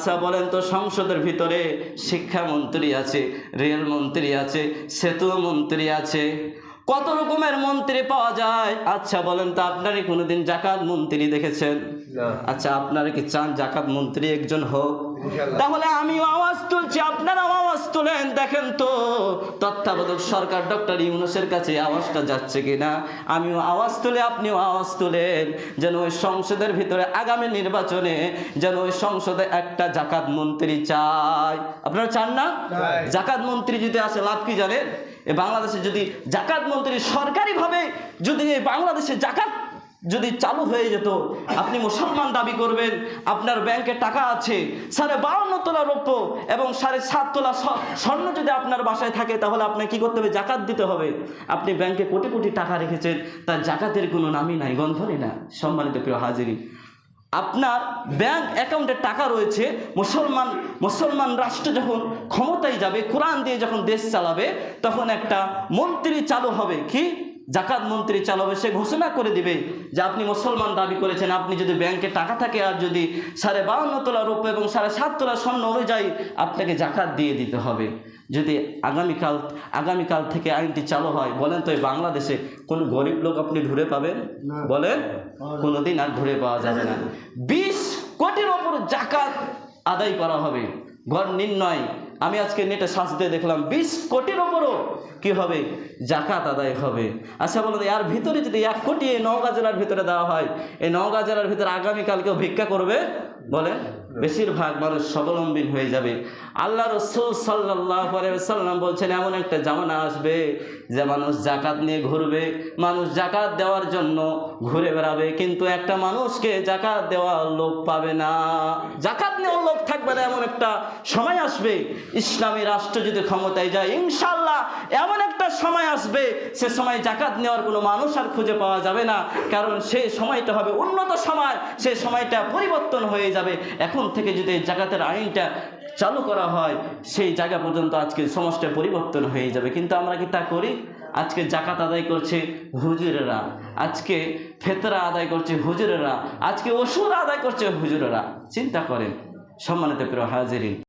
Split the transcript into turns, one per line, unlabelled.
আচ্ছা বলেন তো সংসদের ভিতরে শিক্ষামন্ত্রী আছে রেল মন্ত্রী আছে সেতু মন্ত্রী আছে কত রকমের মন্ত্রী পাওয়া যায়? আচ্ছা বলেন তো আপনারই কোনোদিন জাকাত মন্ত্রী দেখেছেন? আচ্ছা আপনারা কি চান জাকাত মন্ত্রী একজন হোক? তাহলে আমিও আওয়াজ তুলছি আপনারাও আওয়াজ তুলেন দেখেন তো। তত্ত্বাবধায়ক সরকার ডক্টর ইউনুসের কাছে আওয়াজটা যাচ্ছে কিনা? আমিও আওয়াজ তুলে আপনিও আওয়াজ তুলেন। যেন ওই সংসদের ভিতরে আগামী নির্বাচনে যেন ওই সংসদে একটা জাকাত মন্ত্রী চাই আপনারা চান না? জাকাত মন্ত্রী যদি আসে লাভ কি জানেন? এ বাংলাদেশে যদি জাকাত মন্ত্রী সরকারিভাবে যদি এই বাংলাদেশে জাকাত যদি চালু হয়ে যেত, আপনি মুসলমান দাবি করবেন, আপনার ব্যাংকে টাকা আছে, সাড়ে বাউন্ন তোলা রৌপ্য এবং সাড়ে সাত তোলা স্বর্ণ যদি আপনার বাসায় থাকে, তাহলে আপনাকে কি করতে হবে? জাকাত দিতে হবে। আপনি ব্যাংকে কোটি কোটি টাকা রেখেছেন, তার জাকাতের কোনো নামই নাই গন্ধনই না। সম্মানিত প্রিয় হাজিরি আপনার ব্যাংক অ্যাকাউন্টে টাকা রয়েছে, মুসলমান মুসলমান রাষ্ট্র যখন ক্ষমতায় যাবে, কোরআন দিয়ে যখন দেশ চালাবে, তখন একটা মন্ত্রী চালু হবে। কি? জাকাত মন্ত্রী চালাবে সে ঘোষণা করে দিবে যে আপনি মুসলমান দাবি করেছেন আপনি যদি ব্যাংকে টাকা থাকে আর যদি সাড়ে বাউন্ন তোলা রূপ এবং সাড়ে সাত তোলা স্বর্ণ অনুযায়ী আপনাকে জাকাত দিয়ে দিতে হবে। যদি আগামীকাল আগামীকাল থেকে আইনটি চালু হয় বলেন তো এই বাংলাদেশে কোনো গরিব লোক আপনি ঘুরে পাবেন। বলেন কোনোদিন আর ঘুরে পাওয়া যাবে না। বিশ কোটির ওপর জাকাত আদায় করা হবে। ঘর নির্ণয় আমি আজকে নেটে শ্বাস দিয়ে দেখলাম বিশ কোটির ওপরও কি হবে? জাকাত আদায় হবে। আচ্ছা বলুন, এর ভিতরে যদি এক কোটি এই নওগাঁ জেলার ভিতরে দেওয়া হয়, এই নওগাঁ জেলার ভিতরে আগামীকাল কেউ ভিক্ষা করবে? বলেন, বেশিরভাগ মানুষ স্বাবলম্বী হয়ে যাবে। আল্লাহ রসুল সাল্লাহ সাল্লাম বলছেন, এমন একটা জামানা আসবে যে মানুষ জাকাত নিয়ে ঘুরবে, মানুষ জাকাত দেওয়ার জন্য ঘুরে বেড়াবে, কিন্তু একটা মানুষকে জাকাত দেওয়ার লোক পাবে না। জাকাত নেওয়ার লোক থাকবে না, এমন একটা সময় আসবে। ইসলামী রাষ্ট্র যদি ক্ষমতায় যায়, ইনশাল্লাহ এমন একটা সময় আসবে, সে সময় জাকাত নেওয়ার কোনো মানুষ আর খুঁজে পাওয়া যাবে না। কারণ সেই সময়টা হবে উন্নত সময়, সেই সময়টা পরিবর্তন হয়ে যাবে। এখন থেকে যদি জাকাতের আইনটা চালু করা হয়, সেই জায়গা পর্যন্ত আজকে সমাজটা পরিবর্তন হয়ে যাবে। কিন্তু আমরা কি তা করি? আজকে জাকাত আদায় করছে হুজুরেরা, আজকে ফেতরা আদায় করছে হুজুরেরা, আজকে ওষুধ আদায় করছে হুজুরেরা। চিন্তা করেন, সম্মানিত প্রিয় হাজিরিন।